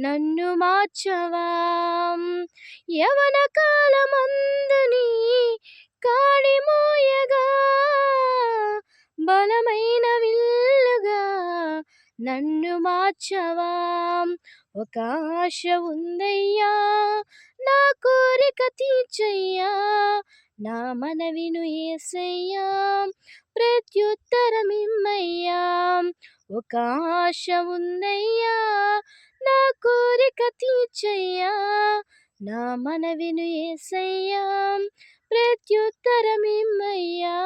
నన్ను మార్చవా? యవన కాలమందని కాడి మోయగా బలమైన విల్లుగా నన్ను మార్చవా? ఒక ఆశ ఉందయ్యా నా కోరిక తీర్చయ్యా నా మనవిను ఏసయ్యా ప్రత్యుత్తరమిమ్మయ్యా. ఒక ఆశ ఉందయ్యా తీర్చయ్యా నా మనవిను ఏసయ్యా ప్రత్యుత్తరమిమ్మయ్యా.